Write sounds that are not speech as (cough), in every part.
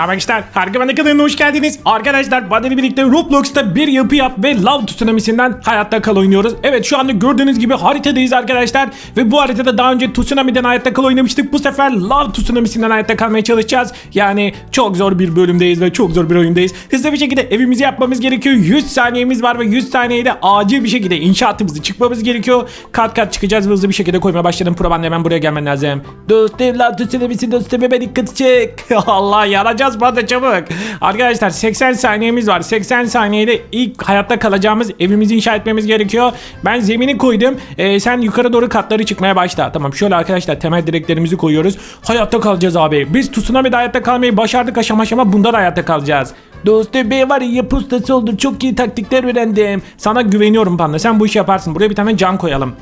Merhaba arkadaşlar, Harika Bende kanalına hoş geldiniz. Arkadaşlar, benimle birlikte Roblox'ta bir yapı yap ve Love Tsunami'sinden hayatta kal oynuyoruz. Evet şu anda gördüğünüz gibi haritadayız arkadaşlar. Ve bu haritada daha önce Tsunami'den hayatta kal oynamıştık. Bu sefer Love Tsunami'sinden hayatta kalmaya çalışacağız. Yani çok zor bir bölümdeyiz ve çok zor bir oyundayız. Hızlı bir şekilde evimizi yapmamız gerekiyor. 100 saniyemiz var ve 100 saniyede acil bir şekilde inşaatımızı çıkmamız gerekiyor. Kat kat çıkacağız ve hızlı bir şekilde koymaya başladım. Proban hemen buraya gelmen lazım. Dostum Love Tsunami'si dostum hemen dikkat çek. (laughs) Allah yanacağız bana çabuk. Arkadaşlar 80 saniyemiz var. 80 saniyede ilk hayatta kalacağımız evimizi inşa etmemiz gerekiyor. Ben zemini koydum. Ee, sen yukarı doğru katları çıkmaya başla. Tamam şöyle arkadaşlar temel direklerimizi koyuyoruz. Hayatta kalacağız abi. Biz tsunami'de hayatta kalmayı başardık aşama aşama bunda da hayatta kalacağız. Dostum ben var ya yapı ustası oldum. Çok iyi taktikler öğrendim. Sana güveniyorum panda. Sen bu işi yaparsın. Buraya bir tane cam koyalım.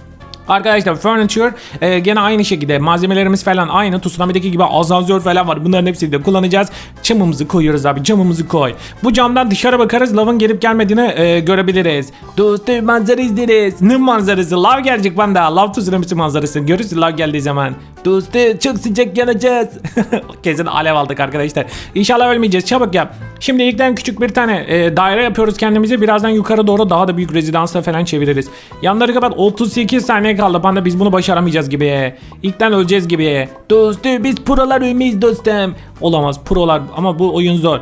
Arkadaşlar furniture e, gene aynı şekilde malzemelerimiz falan aynı. Tsunami'deki gibi asansör falan var. Bunların hepsini de kullanacağız. Camımızı koyuyoruz abi camımızı koy. Bu camdan dışarı bakarız lavın gelip gelmediğini e, görebiliriz. Dostum manzara izleriz. Ne manzarası? Lav gelecek banda lav Tsunami'si manzarası görürsün lav geldiği zaman Dostum çok sıcak yanacağız (laughs) Kesin alev aldık arkadaşlar İnşallah ölmeyeceğiz çabuk yap Şimdi ilkten küçük bir tane e, daire yapıyoruz kendimize birazdan yukarı doğru daha da büyük rezidansa falan çeviririz Yanları kapat 38 saniye kaldı panda biz bunu başaramayacağız gibi. İlkten öleceğiz gibi. Dostum biz prolar ölmeyiz dostum. Olamaz prolar ama bu oyun zor.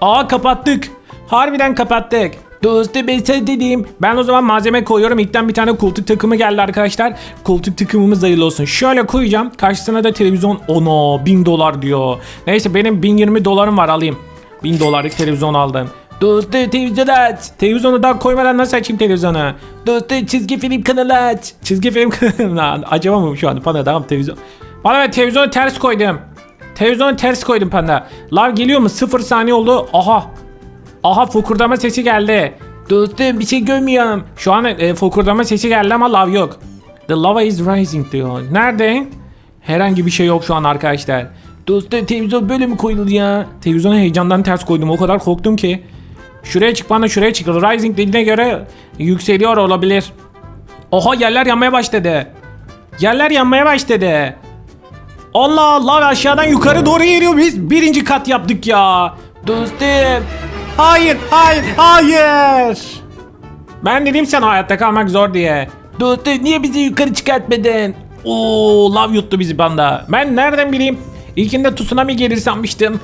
Aa kapattık. Harbiden kapattık. Dostum ben sen dediğim. Ben o zaman malzeme koyuyorum. İlkten bir tane koltuk takımı geldi arkadaşlar. Koltuk takımımız hayırlı olsun. Şöyle koyacağım. Karşısına da televizyon. Ono 1000 dolar diyor. Neyse benim 1020 dolarım var alayım. 1000 dolarlık televizyon aldım. Dostum televizyon aç. Televizyonu daha koymadan nasıl açayım televizyonu? Dostum çizgi film kanalı aç. Çizgi film (laughs) kanalı. Acaba mı şu an? Panda tamam televizyon. Bana ben televizyonu ters koydum. Televizyonu ters koydum panda. Lav geliyor mu? Sıfır saniye oldu. Aha. Aha fokurdama sesi geldi. Dostum bir şey görmüyorum. Şu an e, fokurdama sesi geldi ama lav yok. The lava is rising diyor. Nerede? Herhangi bir şey yok şu an arkadaşlar. Dostum televizyon böyle mi koyulur ya? Televizyonu heyecandan ters koydum. O kadar korktum ki. Şuraya çık bana şuraya çık. Rising dediğine göre yükseliyor olabilir. Oha yerler yanmaya başladı. Yerler yanmaya başladı. Allah Allah aşağıdan yukarı doğru geliyor biz birinci kat yaptık ya. Dostum. Hayır hayır hayır. Ben dedim sana hayatta kalmak zor diye. Dostum niye bizi yukarı çıkartmadın? Oo lav yuttu bizi banda. Ben nereden bileyim? İlkinde tsunami gelir sanmıştım.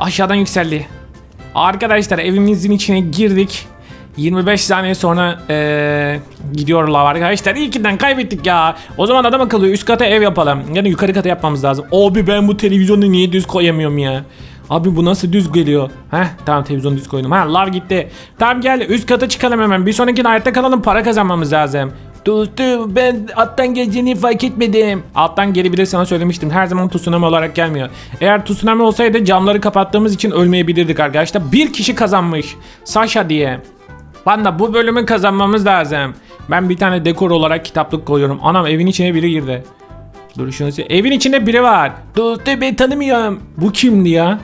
Aşağıdan yükseldi. Arkadaşlar evimizin içine girdik. 25 saniye sonra eee gidiyor lav arkadaşlar. İlkinden kaybettik ya. O zaman adam akıllı üst kata ev yapalım. Yani yukarı kata yapmamız lazım. Abi ben bu televizyonu niye düz koyamıyorum ya? Abi bu nasıl düz geliyor? Heh tamam televizyonu düz koydum. Ha lav gitti. Tamam gel üst kata çıkalım hemen. Bir sonraki hayatta kalalım para kazanmamız lazım. Dostum ben alttan geleceğini fark etmedim. Alttan gelebilir sana söylemiştim. Her zaman tsunami olarak gelmiyor. Eğer tsunami olsaydı camları kapattığımız için ölmeyebilirdik arkadaşlar. Bir kişi kazanmış. Sasha diye. Bana bu bölümü kazanmamız lazım. Ben bir tane dekor olarak kitaplık koyuyorum. Anam evin içine biri girdi. Dur şunu Evin içinde biri var. Dostum ben tanımıyorum. Bu kimdi ya?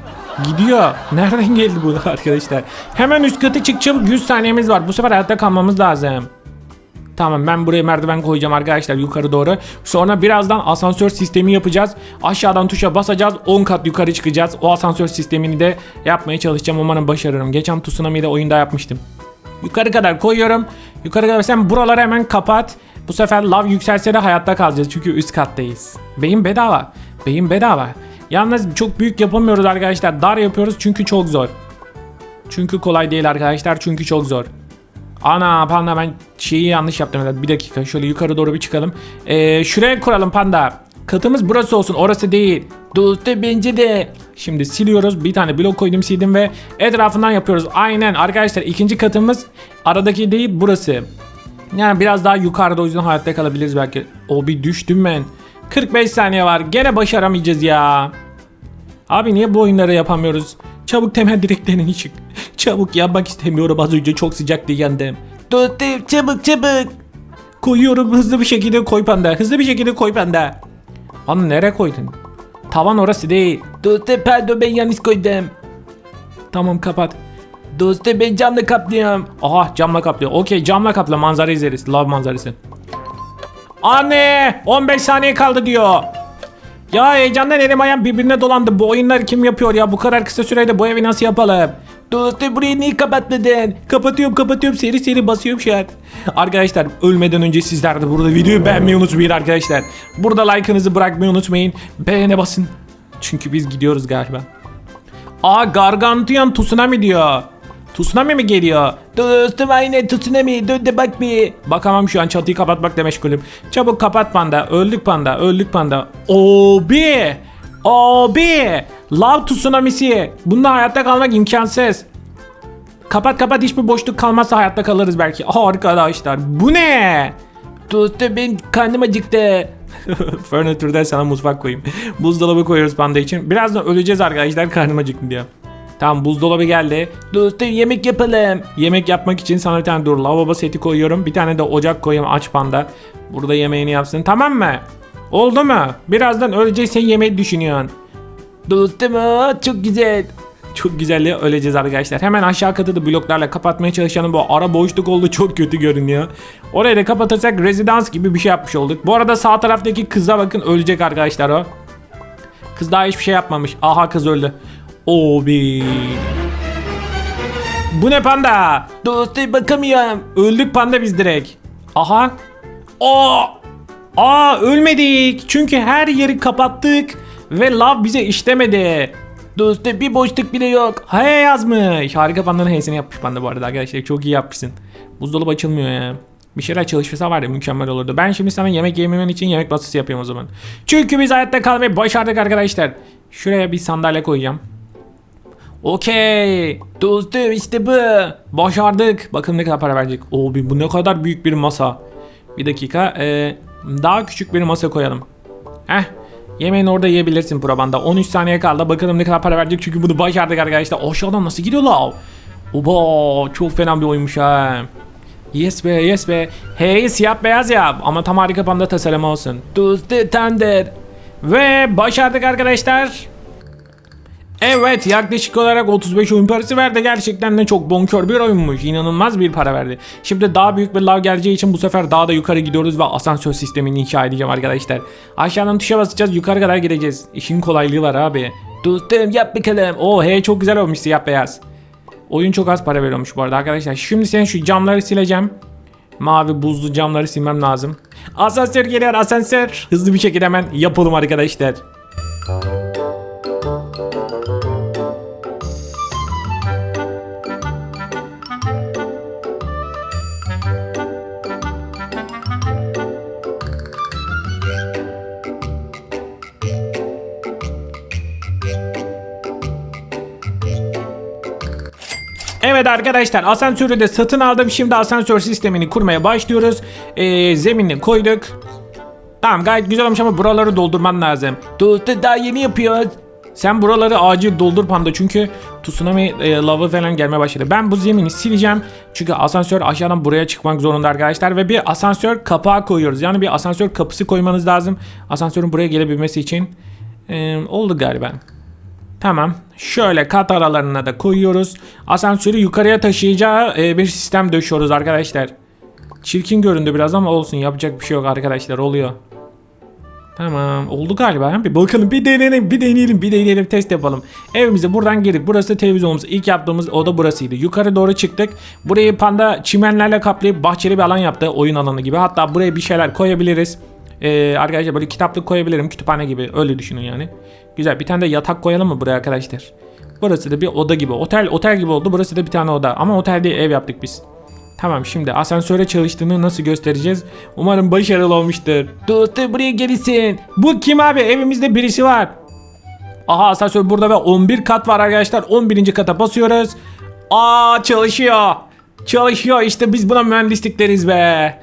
Gidiyor. (laughs) Nereden geldi bu (laughs) arkadaşlar? Hemen üst katı çık çabuk 100 saniyemiz var. Bu sefer hayatta kalmamız lazım. Tamam ben buraya merdiven koyacağım arkadaşlar yukarı doğru. Sonra birazdan asansör sistemi yapacağız. Aşağıdan tuşa basacağız. 10 kat yukarı çıkacağız. O asansör sistemini de yapmaya çalışacağım. Umarım başarırım. Geçen Tsunami'de oyunda yapmıştım. Yukarı kadar koyuyorum. Yukarı kadar sen buraları hemen kapat. Bu sefer lav yükselse de hayatta kalacağız. Çünkü üst kattayız. Beyin bedava. Beyin bedava. Yalnız çok büyük yapamıyoruz arkadaşlar. Dar yapıyoruz çünkü çok zor. Çünkü kolay değil arkadaşlar. Çünkü çok zor. Ana panda ben şeyi yanlış yaptım. Bir dakika şöyle yukarı doğru bir çıkalım. Ee, şuraya kuralım panda. Katımız burası olsun orası değil. Dostum bence de. Şimdi siliyoruz. Bir tane blok koydum sildim ve etrafından yapıyoruz. Aynen arkadaşlar ikinci katımız aradaki değil burası. Yani biraz daha yukarıda o yüzden hayatta kalabiliriz belki. O bir düştüm ben. 45 saniye var. Gene başaramayacağız ya. Abi niye bu oyunları yapamıyoruz? Çabuk temel direklerine çık. (laughs) Çabuk yapmak istemiyorum az önce çok sıcaktı yandım. Dostum çabuk çabuk. Koyuyorum hızlı bir şekilde koy panda. Hızlı bir şekilde koy panda. Onu nereye koydun? Tavan orası değil. Dostum pardon ben yanlış koydum. Tamam kapat. Dostum ben camla kaplıyorum. Aha camla kaplıyor. Okey camla kapla manzara izleriz. Love manzarası. Anne 15 saniye kaldı diyor. Ya heyecandan elim ayağım birbirine dolandı. Bu oyunları kim yapıyor ya? Bu kadar kısa sürede bu evi nasıl yapalım? Dostum burayı niye kapatmadın? Kapatıyorum kapatıyorum seri seri basıyorum şu an. Arkadaşlar ölmeden önce sizler de burada videoyu beğenmeyi unutmayın arkadaşlar. Burada like'ınızı bırakmayı unutmayın. Beğene basın. Çünkü biz gidiyoruz galiba. Aa Gargantuan tsunami diyor. Tsunami mi geliyor? Dostum aynen tsunami. Dön de bak bir. Bakamam şu an çatıyı kapatmakla meşgulüm. Çabuk kapat panda. Öldük panda. Öldük panda. Obi. Obi. Lav tsunamisi. Bunda hayatta kalmak imkansız. Kapat kapat hiçbir boşluk kalmazsa hayatta kalırız belki. Arkadaşlar bu ne? Dostum ben karnım acıktı. (laughs) Furniture'dan sana mutfak koyayım. Buzdolabı koyuyoruz panda için. Birazdan öleceğiz arkadaşlar karnım acıktı diye. Tamam buzdolabı geldi. Dostum yemek yapalım. Yemek yapmak için sana bir tane dur lavabo seti koyuyorum. Bir tane de ocak koyayım aç panda. Burada yemeğini yapsın tamam mı? Oldu mu? Birazdan öleceksen yemeği düşünüyorsun. Dostum çok güzel. Çok güzel ya öleceğiz arkadaşlar. Hemen aşağı katı da bloklarla kapatmaya çalışanın bu ara boşluk oldu çok kötü görünüyor. Orayı da kapatırsak rezidans gibi bir şey yapmış olduk. Bu arada sağ taraftaki kıza bakın ölecek arkadaşlar o. Kız daha hiçbir şey yapmamış. Aha kız öldü. Obi. Bu ne panda? Dostum bakamıyorum. Öldük panda biz direkt. Aha. Aa. Aa ölmedik. Çünkü her yeri kapattık. Ve lav bize işlemedi. Dostum bir boşluk bile yok. He yazmış. Harika pandanın heyesini yapmış panda bu arada arkadaşlar. Çok iyi yapmışsın. Buzdolabı açılmıyor ya. Bir şeyler çalışırsa var ya mükemmel olurdu. Ben şimdi sana yemek yememen için yemek masası yapıyorum o zaman. Çünkü biz hayatta kalmayı başardık arkadaşlar. Şuraya bir sandalye koyacağım. Okey. Dostum işte bu. Başardık. Bakın ne kadar para verecek. Oo bu ne kadar büyük bir masa. Bir dakika. Ee, daha küçük bir masa koyalım. Heh. Yemeğini orada yiyebilirsin Probanda. 13 saniye kaldı. Bakalım ne kadar para verecek çünkü bunu başardık arkadaşlar. Aşağıdan nasıl gidiyor la? Oba çok fena bir oyunmuş ha. Yes be yes be. Hey siyah beyaz yap ama tam harika panda tasarımı olsun. Tuzlu tender. Ve başardık arkadaşlar. Evet yaklaşık olarak 35 oyun parası verdi. Gerçekten de çok bonkör bir oyunmuş. İnanılmaz bir para verdi. Şimdi daha büyük bir lav geleceği için bu sefer daha da yukarı gidiyoruz ve asansör sistemini inşa edeceğim arkadaşlar. Aşağıdan tuşa basacağız yukarı kadar gideceğiz. İşin kolaylığı var abi. Dostum yap bakalım. Oo hey çok güzel olmuş siyah beyaz. Oyun çok az para veriyormuş bu arada arkadaşlar. Şimdi sen şu camları sileceğim. Mavi buzlu camları silmem lazım. Asansör geliyor asansör. Hızlı bir şekilde hemen yapalım arkadaşlar. Evet arkadaşlar asansörü de satın aldım. Şimdi asansör sistemini kurmaya başlıyoruz. Ee, zeminini koyduk. Tamam gayet güzel olmuş ama buraları doldurman lazım. Dostum daha yeni yapıyoruz. Sen buraları acil doldur panda çünkü tsunami e, lavı falan gelmeye başladı. Ben bu zemini sileceğim. Çünkü asansör aşağıdan buraya çıkmak zorunda arkadaşlar. Ve bir asansör kapağı koyuyoruz. Yani bir asansör kapısı koymanız lazım. Asansörün buraya gelebilmesi için. Ee, oldu galiba. Tamam. Şöyle kat aralarına da koyuyoruz. Asansörü yukarıya taşıyacağı e, bir sistem döşüyoruz arkadaşlar. Çirkin göründü biraz ama olsun yapacak bir şey yok arkadaşlar oluyor. Tamam oldu galiba. Bir bakalım bir deneyelim bir deneyelim bir deneyelim test yapalım. Evimize buradan girdik. Burası televizyonumuz. İlk yaptığımız oda burasıydı. Yukarı doğru çıktık. Burayı panda çimenlerle kaplayıp bahçeli bir alan yaptı. Oyun alanı gibi. Hatta buraya bir şeyler koyabiliriz. Ee, arkadaşlar böyle kitaplık koyabilirim. Kütüphane gibi öyle düşünün yani. Güzel bir tane de yatak koyalım mı buraya arkadaşlar? Burası da bir oda gibi. Otel otel gibi oldu. Burası da bir tane oda. Ama otel değil ev yaptık biz. Tamam şimdi asansöre çalıştığını nasıl göstereceğiz? Umarım başarılı olmuştur. Dostum buraya gelirsin. Bu kim abi? Evimizde birisi var. Aha asansör burada ve 11 kat var arkadaşlar. 11. kata basıyoruz. Aa çalışıyor. Çalışıyor. İşte biz buna mühendislik deriz be.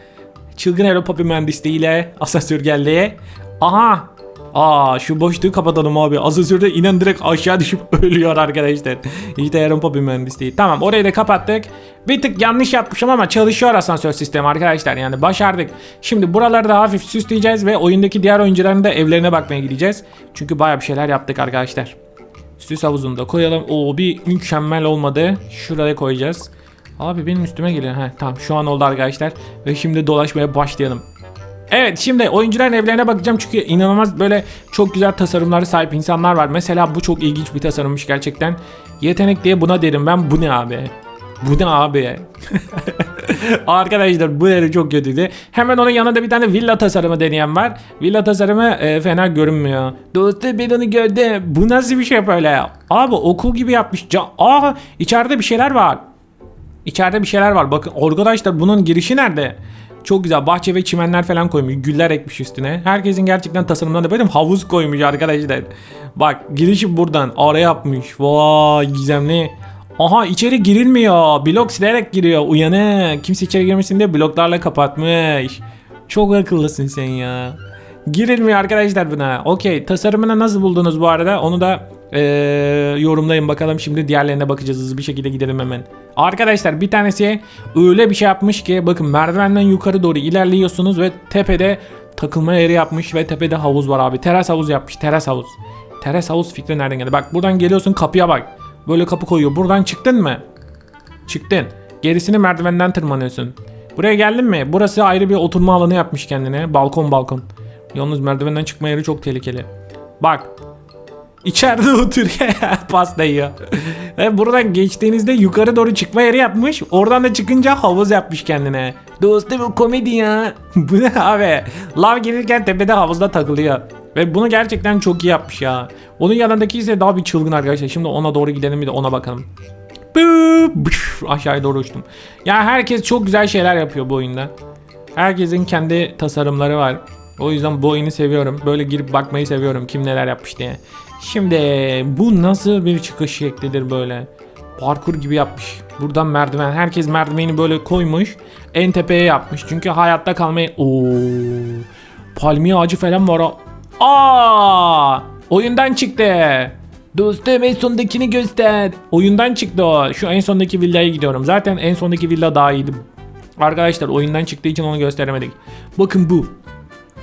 Çılgın Puppy mühendisliğiyle asansör geldi. Aha. Aa şu boşluğu kapatalım abi. Asansörde inen direkt aşağı düşüp (laughs) ölüyor arkadaşlar. İşte Hello Puppy mühendisliği. Tamam orayı da kapattık. Bir tık yanlış yapmışım ama çalışıyor asansör sistemi arkadaşlar. Yani başardık. Şimdi buraları da hafif süsleyeceğiz ve oyundaki diğer oyuncuların da evlerine bakmaya gideceğiz. Çünkü baya bir şeyler yaptık arkadaşlar. Süs havuzunu da koyalım. Oo bir mükemmel olmadı. Şuraya koyacağız. Abi benim üstüme geliyor. Heh, tamam şu an oldu arkadaşlar. Ve şimdi dolaşmaya başlayalım. Evet şimdi oyuncuların evlerine bakacağım çünkü inanılmaz böyle çok güzel tasarımlara sahip insanlar var. Mesela bu çok ilginç bir tasarımmış gerçekten. Yetenek diye buna derim ben bu ne abi? Bu ne abi? (laughs) Arkadaşlar bu yeri çok kötüydü. Hemen onun yanında bir tane villa tasarımı deneyen var. Villa tasarımı e, fena görünmüyor. Dostum ben onu gördüm. Bu nasıl bir şey böyle? Abi okul gibi yapmış. Ca- Aa içeride bir şeyler var. İçeride bir şeyler var. Bakın arkadaşlar bunun girişi nerede? Çok güzel bahçe ve çimenler falan koymuş. Güller ekmiş üstüne. Herkesin gerçekten tasarımlarında böyle havuz koymuş arkadaşlar. Bak girişi buradan. Araya yapmış. Vay gizemli. Aha içeri girilmiyor. Blok silerek giriyor. Uyanık. Kimse içeri girmesin diye bloklarla kapatmış. Çok akıllısın sen ya. Girilmiyor arkadaşlar buna. Okey. Tasarımını nasıl buldunuz bu arada? Onu da eee, yorumlayın bakalım. Şimdi diğerlerine bakacağız. Hızlı bir şekilde gidelim hemen. Arkadaşlar bir tanesi öyle bir şey yapmış ki bakın merdivenden yukarı doğru ilerliyorsunuz ve tepede takılma yeri yapmış ve tepede havuz var abi. Teras havuz yapmış. Teras havuz. Teras havuz fikri nereden geldi? Bak buradan geliyorsun kapıya bak. Böyle kapı koyuyor. Buradan çıktın mı? Çıktın. Gerisini merdivenden tırmanıyorsun. Buraya geldin mi? Burası ayrı bir oturma alanı yapmış kendine. Balkon balkon. Yalnız merdivenden çıkma yeri çok tehlikeli. Bak. İçeride (laughs) oturuyor. Pasta yiyor. Ve buradan geçtiğinizde yukarı doğru çıkma yeri yapmış. Oradan da çıkınca havuz yapmış kendine. Dostum bu komedi ya. (laughs) bu ne abi? Lav gelirken tepede havuzda takılıyor. Ve bunu gerçekten çok iyi yapmış ya. Onun yanındaki ise daha bir çılgın arkadaşlar. Şimdi ona doğru gidelim bir de ona bakalım. Aşağıya doğru uçtum. Ya herkes çok güzel şeyler yapıyor bu oyunda. Herkesin kendi tasarımları var. O yüzden bu oyunu seviyorum. Böyle girip bakmayı seviyorum kim neler yapmış diye. Şimdi bu nasıl bir çıkış şeklidir böyle? Parkur gibi yapmış. Buradan merdiven. Herkes merdiveni böyle koymuş. En tepeye yapmış. Çünkü hayatta kalmayı... Oo. Palmiye ağacı falan var. Aa! Oyundan çıktı. Dostum en sondakini göster. Oyundan çıktı o. Şu en sondaki villaya gidiyorum. Zaten en sondaki villa daha iyiydi. Arkadaşlar oyundan çıktığı için onu gösteremedik. Bakın bu.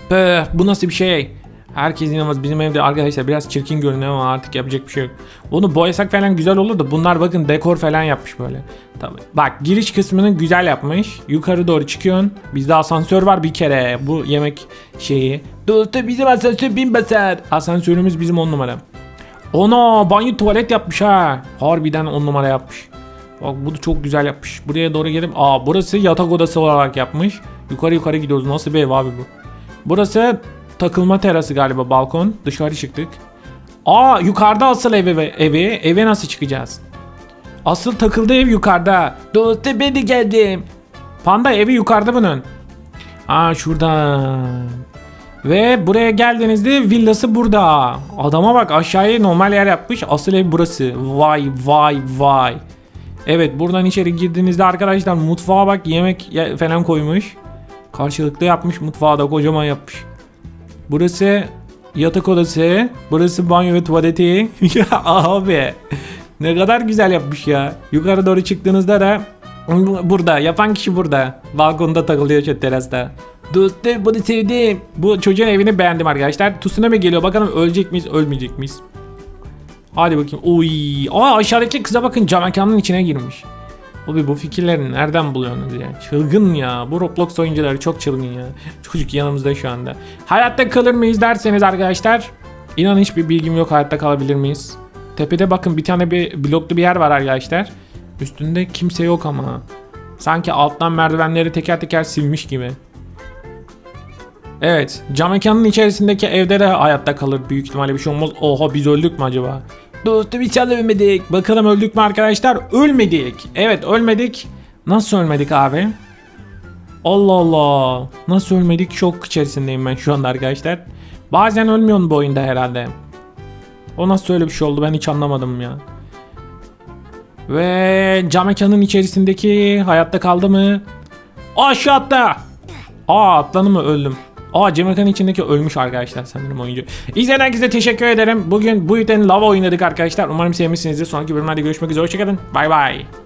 Pöh, bu nasıl bir şey? Herkes inanmaz. Bizim evde arkadaşlar biraz çirkin görünüyor ama artık yapacak bir şey yok. Onu boyasak falan güzel olur da bunlar bakın dekor falan yapmış böyle. Tabii. Bak giriş kısmını güzel yapmış. Yukarı doğru çıkıyorsun. Bizde asansör var bir kere. Bu yemek şeyi. Dostum bizim asansör bin basar. Asansörümüz bizim on numara. Ona banyo tuvalet yapmış ha. Harbiden on numara yapmış. Bak bu da çok güzel yapmış. Buraya doğru gelip aa burası yatak odası olarak yapmış. Yukarı yukarı gidiyoruz. Nasıl bir ev abi bu? Burası takılma terası galiba balkon. Dışarı çıktık. Aa yukarıda asıl evi evi. Eve nasıl çıkacağız? Asıl takıldığı ev yukarıda. Dostum ben de geldim. Panda evi yukarıda bunun. Aa şurada. Ve buraya geldiğinizde villası burada. Adama bak aşağıya normal yer yapmış. Asıl ev burası. Vay vay vay. Evet buradan içeri girdiğinizde arkadaşlar mutfağa bak yemek falan koymuş. Karşılıklı yapmış mutfağı da kocaman yapmış. Burası yatak odası. Burası banyo ve tuvaleti. (laughs) ya abi. Ne kadar güzel yapmış ya. Yukarı doğru çıktığınızda da bu- burada. Yapan kişi burada. Balkonda takılıyor şu terasta. Dostum bunu sevdim. Bu çocuğun evini beğendim arkadaşlar. Tsunami geliyor. Bakalım ölecek miyiz ölmeyecek miyiz? Hadi bakayım. Uy. Aa aşağıdaki kıza bakın cam mekanın içine girmiş. Abi bu fikirleri nereden buluyorsunuz ya? Çılgın ya. Bu Roblox oyuncuları çok çılgın ya. Çocuk yanımızda şu anda. Hayatta kalır mıyız derseniz arkadaşlar. İnan hiçbir bilgim yok hayatta kalabilir miyiz? Tepede bakın bir tane bir bloklu bir yer var arkadaşlar. Üstünde kimse yok ama. Sanki alttan merdivenleri teker teker silmiş gibi. Evet. Cam mekanın içerisindeki evde de hayatta kalır. Büyük ihtimalle bir şey olmaz. Oha biz öldük mü acaba? Dostum inşallah ölmedik. Bakalım öldük mü arkadaşlar? Ölmedik. Evet ölmedik. Nasıl ölmedik abi? Allah Allah. Nasıl ölmedik? Şok içerisindeyim ben şu anda arkadaşlar. Bazen ölmüyorsun bu oyunda herhalde. O nasıl öyle bir şey oldu ben hiç anlamadım ya. Ve cam mekanın içerisindeki hayatta kaldı mı? Aşağı atla. Aa atlanı mı öldüm. Aa cam mekanın içindeki ölmüş arkadaşlar sanırım oyuncu. İzleyen herkese teşekkür ederim. Bugün bu yüzden lava oynadık arkadaşlar. Umarım sevmişsinizdir. Sonraki bölümlerde görüşmek üzere. Hoşçakalın. Bay bay.